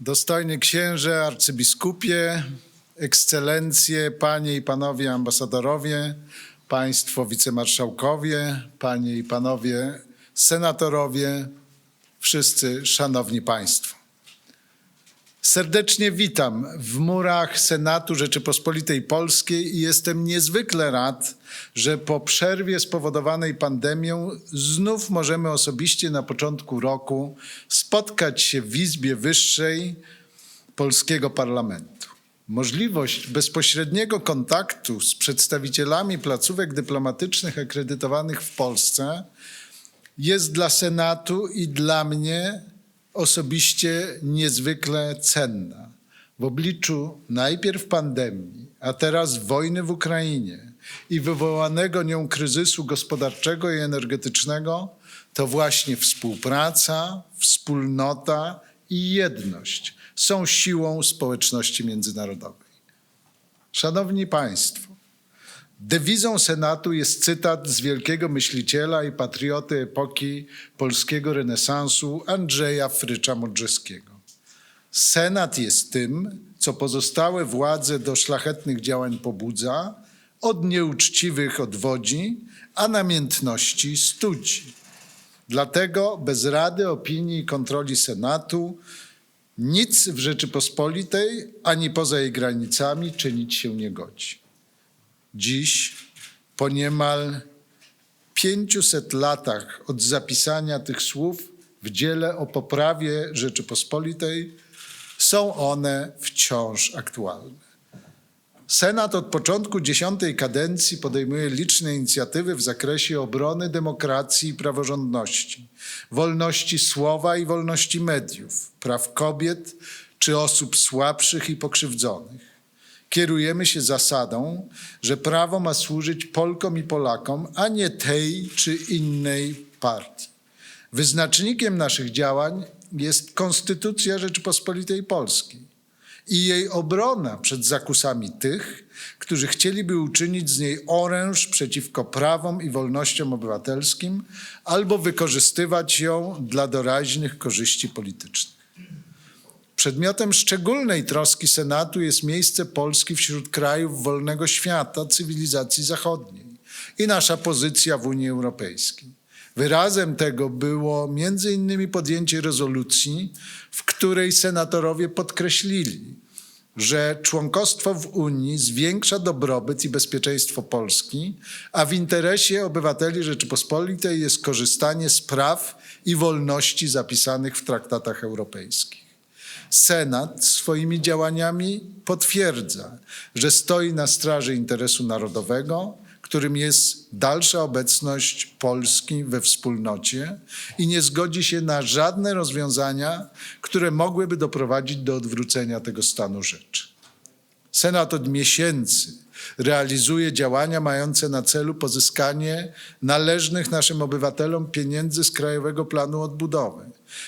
Dostojny księże, arcybiskupie, ekscelencje, panie i panowie ambasadorowie, państwo wicemarszałkowie, panie i panowie senatorowie, wszyscy szanowni państwo. Serdecznie witam w murach Senatu Rzeczypospolitej Polskiej i jestem niezwykle rad, że po przerwie spowodowanej pandemią znów możemy osobiście na początku roku spotkać się w Izbie Wyższej polskiego parlamentu. Możliwość bezpośredniego kontaktu z przedstawicielami placówek dyplomatycznych akredytowanych w Polsce jest dla Senatu i dla mnie osobiście niezwykle cenna. W obliczu najpierw pandemii, a teraz wojny w Ukrainie i wywołanego nią kryzysu gospodarczego i energetycznego, to właśnie współpraca, wspólnota i jedność są siłą społeczności międzynarodowej. Szanowni Państwo, Dewizą Senatu jest cytat z wielkiego myśliciela i patrioty epoki polskiego renesansu Andrzeja Frycza Modrzeskiego. Senat jest tym, co pozostałe władze do szlachetnych działań pobudza, od nieuczciwych odwodzi, a namiętności studzi. Dlatego bez rady, opinii i kontroli Senatu nic w Rzeczypospolitej ani poza jej granicami czynić się nie godzi. Dziś, po niemal 500 latach od zapisania tych słów w dziele o poprawie Rzeczypospolitej, są one wciąż aktualne. Senat od początku dziesiątej kadencji podejmuje liczne inicjatywy w zakresie obrony demokracji i praworządności, wolności słowa i wolności mediów, praw kobiet czy osób słabszych i pokrzywdzonych kierujemy się zasadą, że prawo ma służyć Polkom i Polakom, a nie tej czy innej partii. Wyznacznikiem naszych działań jest Konstytucja Rzeczypospolitej Polskiej i jej obrona przed zakusami tych, którzy chcieliby uczynić z niej oręż przeciwko prawom i wolnościom obywatelskim albo wykorzystywać ją dla doraźnych korzyści politycznych. Przedmiotem szczególnej troski Senatu jest miejsce Polski wśród krajów wolnego świata, cywilizacji zachodniej i nasza pozycja w Unii Europejskiej. Wyrazem tego było między innymi podjęcie rezolucji, w której senatorowie podkreślili, że członkostwo w Unii zwiększa dobrobyt i bezpieczeństwo Polski, a w interesie obywateli Rzeczypospolitej jest korzystanie z praw i wolności zapisanych w traktatach europejskich. Senat swoimi działaniami potwierdza, że stoi na straży interesu narodowego, którym jest dalsza obecność Polski we wspólnocie i nie zgodzi się na żadne rozwiązania, które mogłyby doprowadzić do odwrócenia tego stanu rzeczy. Senat od miesięcy realizuje działania mające na celu pozyskanie należnych naszym obywatelom pieniędzy z Krajowego Planu Odbudowy.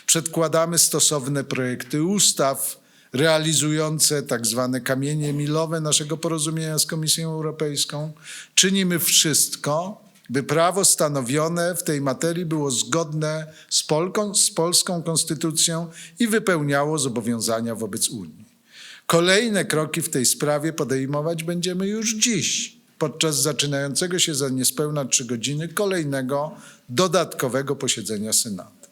Przedkładamy stosowne projekty ustaw realizujące tak zwane kamienie milowe naszego porozumienia z Komisją Europejską. Czynimy wszystko, by prawo stanowione w tej materii było zgodne z, Polką, z polską konstytucją i wypełniało zobowiązania wobec Unii. Kolejne kroki w tej sprawie podejmować będziemy już dziś, podczas zaczynającego się za niespełna trzy godziny kolejnego dodatkowego posiedzenia Senatu.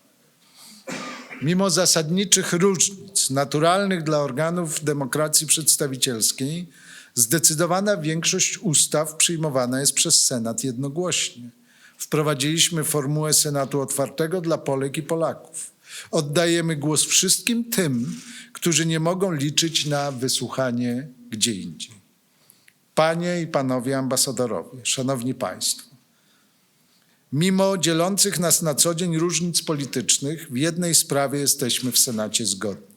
Mimo zasadniczych różnic naturalnych dla organów demokracji przedstawicielskiej, zdecydowana większość ustaw przyjmowana jest przez Senat jednogłośnie. Wprowadziliśmy formułę Senatu otwartego dla Polek i Polaków. Oddajemy głos wszystkim tym, którzy nie mogą liczyć na wysłuchanie gdzie indziej. Panie i panowie ambasadorowie, szanowni państwo, mimo dzielących nas na co dzień różnic politycznych, w jednej sprawie jesteśmy w Senacie zgodni.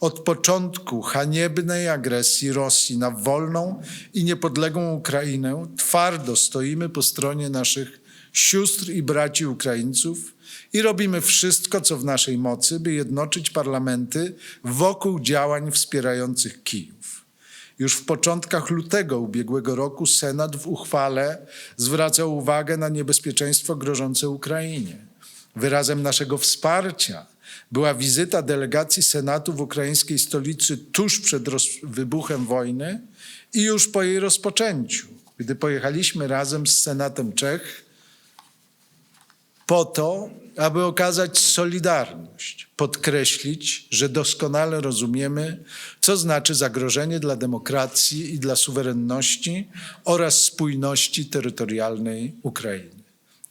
Od początku haniebnej agresji Rosji na wolną i niepodległą Ukrainę twardo stoimy po stronie naszych sióstr i braci Ukraińców i robimy wszystko, co w naszej mocy, by jednoczyć parlamenty wokół działań wspierających Kijów. Już w początkach lutego ubiegłego roku Senat w uchwale zwracał uwagę na niebezpieczeństwo grożące Ukrainie. Wyrazem naszego wsparcia była wizyta delegacji Senatu w ukraińskiej stolicy tuż przed wybuchem wojny i już po jej rozpoczęciu, gdy pojechaliśmy razem z Senatem Czech po to, aby okazać solidarność, podkreślić, że doskonale rozumiemy, co znaczy zagrożenie dla demokracji i dla suwerenności oraz spójności terytorialnej Ukrainy.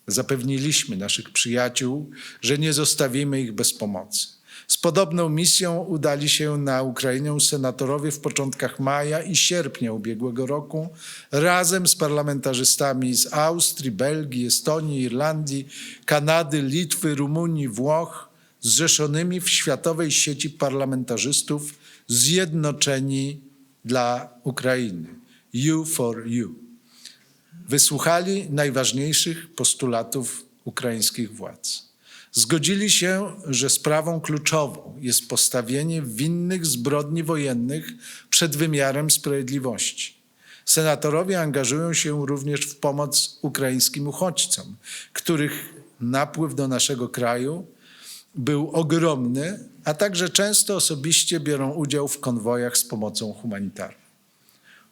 Zapewniliśmy naszych przyjaciół, że nie zostawimy ich bez pomocy. Z podobną misją udali się na Ukrainę senatorowie w początkach maja i sierpnia ubiegłego roku razem z parlamentarzystami z Austrii, Belgii, Estonii, Irlandii, Kanady, Litwy, Rumunii, Włoch, zrzeszonymi w światowej sieci parlamentarzystów Zjednoczeni dla Ukrainy. You for You wysłuchali najważniejszych postulatów ukraińskich władz. Zgodzili się, że sprawą kluczową jest postawienie winnych zbrodni wojennych przed wymiarem sprawiedliwości. Senatorowie angażują się również w pomoc ukraińskim uchodźcom, których napływ do naszego kraju był ogromny, a także często osobiście biorą udział w konwojach z pomocą humanitarną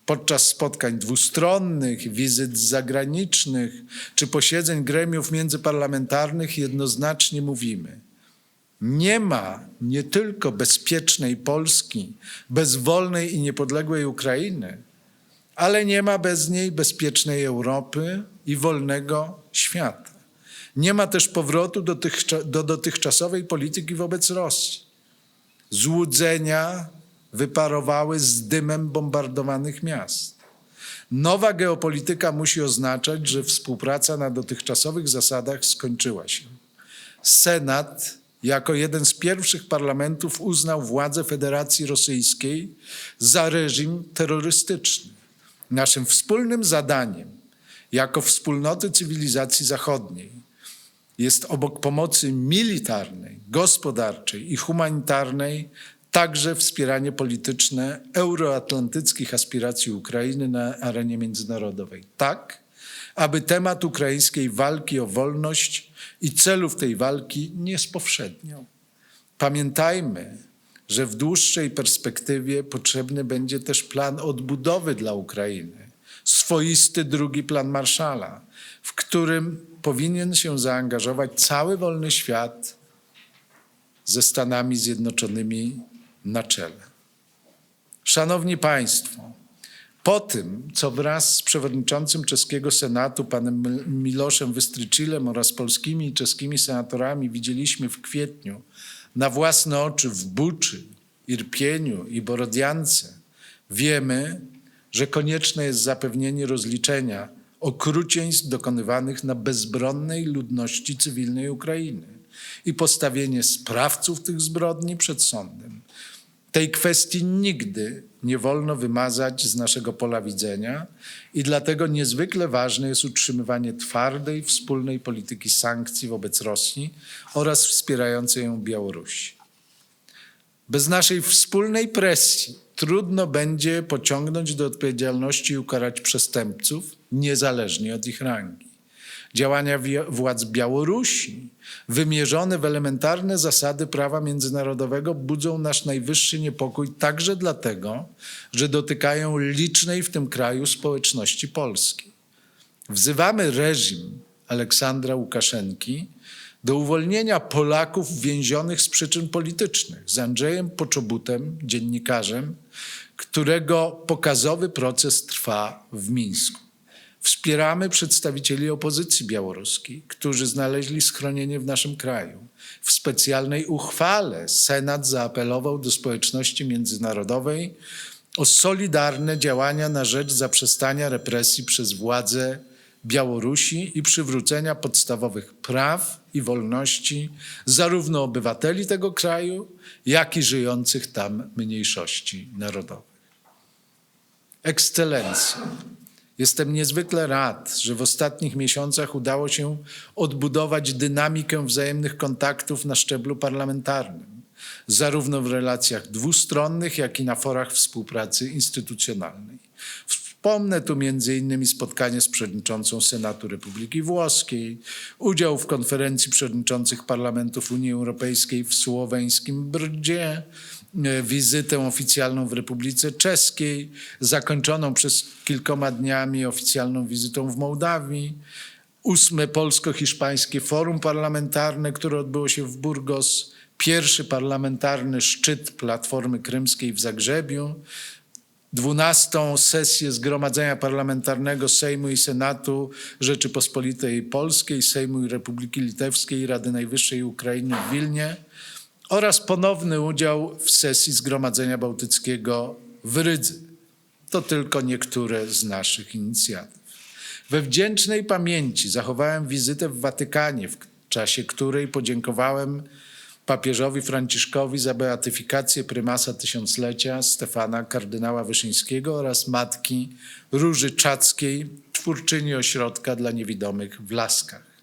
podczas spotkań dwustronnych, wizyt zagranicznych czy posiedzeń gremiów międzyparlamentarnych jednoznacznie mówimy: nie ma nie tylko bezpiecznej Polski, bez wolnej i niepodległej Ukrainy, ale nie ma bez niej bezpiecznej Europy i wolnego świata. Nie ma też powrotu do, tychcza- do dotychczasowej polityki wobec Rosji. Złudzenia wyparowały z dymem bombardowanych miast. Nowa geopolityka musi oznaczać, że współpraca na dotychczasowych zasadach skończyła się. Senat jako jeden z pierwszych parlamentów uznał władzę Federacji Rosyjskiej za reżim terrorystyczny. Naszym wspólnym zadaniem jako wspólnoty cywilizacji zachodniej jest obok pomocy militarnej, gospodarczej i humanitarnej także wspieranie polityczne euroatlantyckich aspiracji Ukrainy na arenie międzynarodowej. Tak, aby temat ukraińskiej walki o wolność i celów tej walki nie spowszedniał. Pamiętajmy, że w dłuższej perspektywie potrzebny będzie też plan odbudowy dla Ukrainy, swoisty drugi plan Marszala, w którym powinien się zaangażować cały wolny świat ze Stanami Zjednoczonymi na czele. Szanowni Państwo, po tym, co wraz z przewodniczącym czeskiego Senatu, panem Mil- Miloszem Wystryczilem oraz polskimi i czeskimi senatorami widzieliśmy w kwietniu na własne oczy w Buczy, Irpieniu i Borodiance, wiemy, że konieczne jest zapewnienie rozliczenia okrucieństw dokonywanych na bezbronnej ludności cywilnej Ukrainy i postawienie sprawców tych zbrodni przed sądem. Tej kwestii nigdy nie wolno wymazać z naszego pola widzenia i dlatego niezwykle ważne jest utrzymywanie twardej, wspólnej polityki sankcji wobec Rosji oraz wspierającej ją Białorusi. Bez naszej wspólnej presji trudno będzie pociągnąć do odpowiedzialności i ukarać przestępców, niezależnie od ich rangi. Działania władz Białorusi, wymierzone w elementarne zasady prawa międzynarodowego, budzą nasz najwyższy niepokój także dlatego, że dotykają licznej w tym kraju społeczności polskiej. Wzywamy reżim Aleksandra Łukaszenki do uwolnienia Polaków więzionych z przyczyn politycznych z Andrzejem Poczobutem, dziennikarzem, którego pokazowy proces trwa w Mińsku. Wspieramy przedstawicieli opozycji białoruskiej, którzy znaleźli schronienie w naszym kraju. W specjalnej uchwale Senat zaapelował do społeczności międzynarodowej o solidarne działania na rzecz zaprzestania represji przez władze Białorusi i przywrócenia podstawowych praw i wolności zarówno obywateli tego kraju, jak i żyjących tam mniejszości narodowych. Ekscelencjo, jestem niezwykle rad, że w ostatnich miesiącach udało się odbudować dynamikę wzajemnych kontaktów na szczeblu parlamentarnym, zarówno w relacjach dwustronnych, jak i na forach współpracy instytucjonalnej. Wspomnę tu innymi spotkanie z przewodniczącą Senatu Republiki Włoskiej, udział w konferencji przewodniczących parlamentów Unii Europejskiej w słoweńskim Brdzie, wizytę oficjalną w Republice Czeskiej, zakończoną przez kilkoma dniami oficjalną wizytą w Mołdawii, ósme polsko-hiszpańskie forum parlamentarne, które odbyło się w Burgos, pierwszy parlamentarny szczyt Platformy Krymskiej w Zagrzebiu, dwunastą sesję Zgromadzenia Parlamentarnego Sejmu i Senatu Rzeczypospolitej Polskiej, Sejmu i Republiki Litewskiej Rady Najwyższej Ukrainy w Wilnie oraz ponowny udział w sesji Zgromadzenia Bałtyckiego w Rydze. To tylko niektóre z naszych inicjatyw. We wdzięcznej pamięci zachowałem wizytę w Watykanie, w czasie której podziękowałem papieżowi Franciszkowi za beatyfikację prymasa tysiąclecia Stefana kardynała Wyszyńskiego oraz matki Róży Czackiej, twórczyni ośrodka dla niewidomych w Laskach.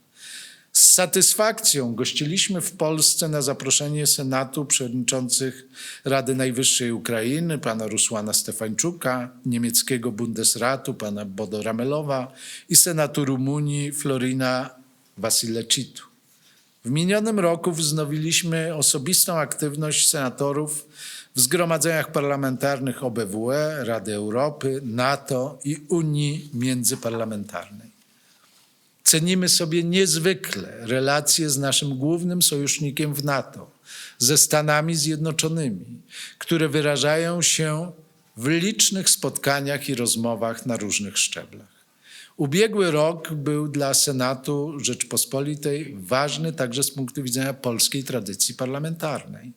Z satysfakcją gościliśmy w Polsce na zaproszenie Senatu przewodniczących Rady Najwyższej Ukrainy, pana Rusłana Stefańczuka, niemieckiego Bundesratu, pana Bodo Ramelowa i Senatu Rumunii Florina Vasilecitu. W minionym roku wznowiliśmy osobistą aktywność senatorów w zgromadzeniach parlamentarnych OBWE, Rady Europy, NATO i Unii Międzyparlamentarnej. Cenimy sobie niezwykle relacje z naszym głównym sojusznikiem w NATO, ze Stanami Zjednoczonymi, które wyrażają się w licznych spotkaniach i rozmowach na różnych szczeblach. Ubiegły rok był dla Senatu Rzeczpospolitej ważny także z punktu widzenia polskiej tradycji parlamentarnej.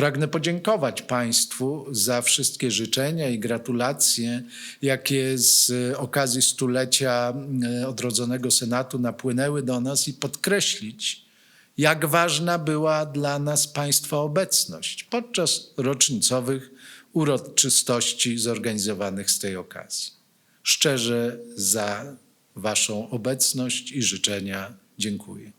Pragnę podziękować Państwu za wszystkie życzenia i gratulacje, jakie z okazji stulecia e, odrodzonego Senatu napłynęły do nas i podkreślić, jak ważna była dla nas Państwa obecność podczas rocznicowych uroczystości zorganizowanych z tej okazji. Szczerze za Waszą obecność i życzenia dziękuję.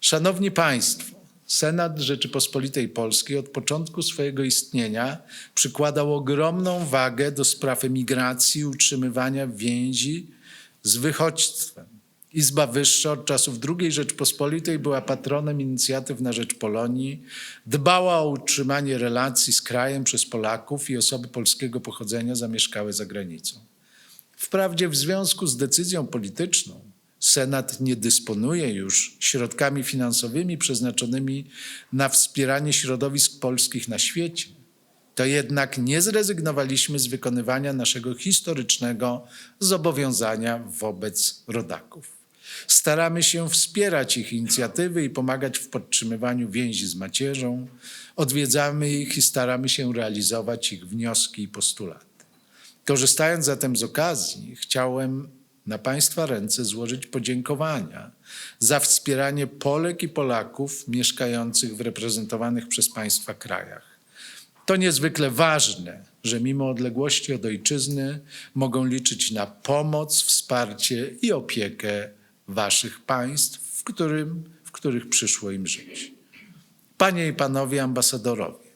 Szanowni Państwo, Senat Rzeczypospolitej Polskiej od początku swojego istnienia przykładał ogromną wagę do spraw emigracji utrzymywania więzi z wychodźstwem. Izba Wyższa od czasów II Rzeczpospolitej była patronem inicjatyw na rzecz Polonii, dbała o utrzymanie relacji z krajem przez Polaków i osoby polskiego pochodzenia zamieszkałe za granicą. Wprawdzie w związku z decyzją polityczną Senat nie dysponuje już środkami finansowymi przeznaczonymi na wspieranie środowisk polskich na świecie, to jednak nie zrezygnowaliśmy z wykonywania naszego historycznego zobowiązania wobec rodaków. Staramy się wspierać ich inicjatywy i pomagać w podtrzymywaniu więzi z macierzą, odwiedzamy ich i staramy się realizować ich wnioski i postulaty. Korzystając zatem z okazji, chciałem na Państwa ręce złożyć podziękowania za wspieranie Polek i Polaków mieszkających w reprezentowanych przez Państwa krajach. To niezwykle ważne, że mimo odległości od ojczyzny mogą liczyć na pomoc, wsparcie i opiekę Waszych państw, w, którym, w których przyszło im żyć. Panie i Panowie ambasadorowie,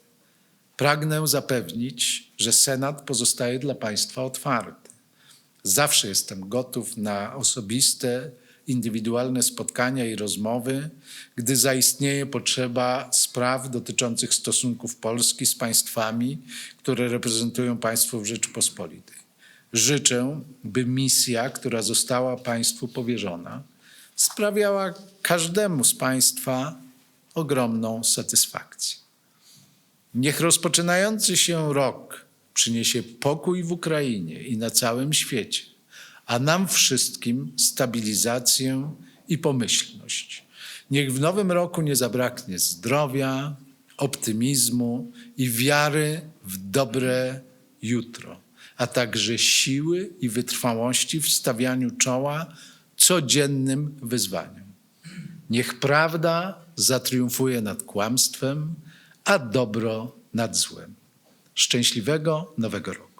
pragnę zapewnić, że Senat pozostaje dla Państwa otwarty. Zawsze jestem gotów na osobiste, indywidualne spotkania i rozmowy, gdy zaistnieje potrzeba spraw dotyczących stosunków Polski z państwami, które reprezentują państwo w Rzeczypospolitej. Życzę, by misja, która została Państwu powierzona, sprawiała każdemu z Państwa ogromną satysfakcję. Niech rozpoczynający się rok przyniesie pokój w Ukrainie i na całym świecie, a nam wszystkim stabilizację i pomyślność. Niech w nowym roku nie zabraknie zdrowia, optymizmu i wiary w dobre jutro, a także siły i wytrwałości w stawianiu czoła codziennym wyzwaniom. Niech prawda zatriumfuje nad kłamstwem, a dobro nad złem. Szczęśliwego Nowego Roku.